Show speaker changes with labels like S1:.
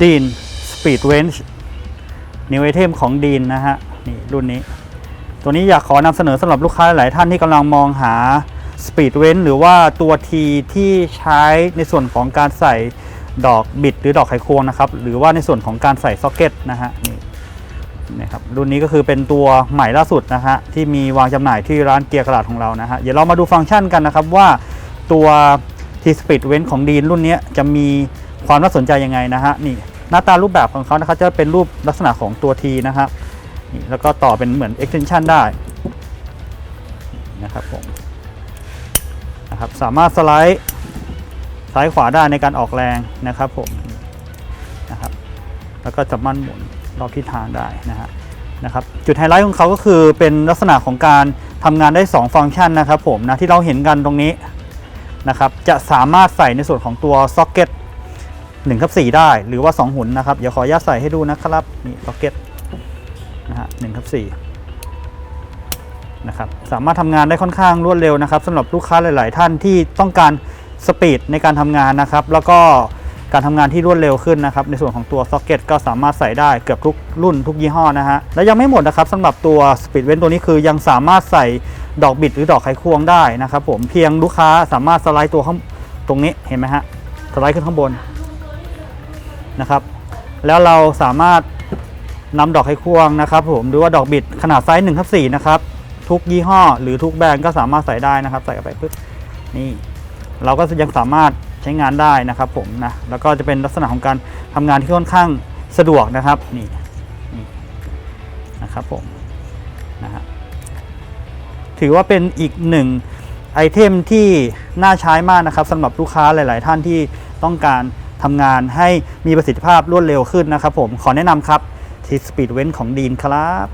S1: ดีนสปีดเวนช์นิวไอเทมของดีนนะฮะนี่รุ่นนี้ ตัวนี้อยากขอนำเสนอสำหรับลูกค้าหลายท่านที่กำลังมองหาสปีดเวนหรือว่าตัวทีที่ใช้ในส่วนของการใส่ดอกบิดหรือดอกไขควงนะครับ หรือว่าในส่วนของการใส่ซ็อกเก็ตนะฮะนี่นะครับรุ่นนี้ก็คือเป็นตัวใหม่ล่าสุดนะฮะที่มีวางจำหน่ายที่ร้านเกียร์กระดาษของเรานะฮะเดี๋ยวเรามาดูฟังก์ชันกันนะครับว่าตัว T Speed w e n ของดีนรุ่นนี้จะมี ความน่าสนใจยังไงนะฮะนี่หน้าตารูปแบบของเขานะครับจะเป็นรูปลักษณะของตัว T นะครับนี่แล้วก็ต่อเป็นเหมือน extension ได้นะครับผมนะครับสามารถสไลด์ซ้ายขวาได้ในการออกแรงนะครับผมนะครับแล้วก็จะมั่นหมุนรอบทิศทางได้นะฮะนะครับจุดไฮไลท์ของเขาก็คือเป็นลักษณะของการทำงานได้ 2 ฟังก์ชันนะครับผมนะที่เราเห็นกันตรงนี้นะครับจะสามารถใส่ในส่วนของตัวซ็อกเก็ต 1ทับ4ได้หรือว่า 2 หุ่นนะครับ เดี๋ยวขออนุญาตใส่ให้ดูนะครับนี่ซ็อกเก็ตนะฮะ1ทับ4นะครับสามารถทำงานได้ค่อนข้างรวดเร็วนะครับสำหรับลูกค้าหลาย ๆ ท่านที่ต้องการสปีดในการทำงานนะครับ แล้วก็การทำงานที่รวดเร็วขึ้นนะครับ ในส่วนของตัวซ็อกเก็ตก็สามารถใส่ได้เกือบทุกรุ่นทุกยี่ห้อนะฮะ และยังไม่หมดนะครับสำหรับตัวสปีดเว้นตัวนี้คือยังสามารถใส่ดอกบิดหรือดอกไขควงได้นะครับผมเพียงลูกค้าสามารถสไลด์ตัวข้างตรงนี้เห็นไหมฮะสไลด์ขึ้นข้างบน นะครับ แล้วเราสามารถนำดอกไขควงนะครับผมหรือว่าดอกบิดขนาดไซส์1ทับ4นะครับทุกยี่ห้อ หรือทุกแบรนด์ก็สามารถใส่ได้นะครับ ใส่ไปปึ๊บนี่เราก็ยังสามารถใช้งานได้นะครับผมนะแล้วก็จะเป็นลักษณะของการทำงานที่ค่อนข้างสะดวกนะครับนี่นี่นะครับผมนะฮะถือว่าเป็นอีกหนึ่งไอเทมที่น่าใช้มากนะครับสำหรับลูกค้าหลาย ๆ ท่านที่ต้องการ ทำงานให้มีประสิทธิภาพรวดเร็วขึ้นนะครับผมขอแนะนำครับทีสปีดเว้นของดีนครับ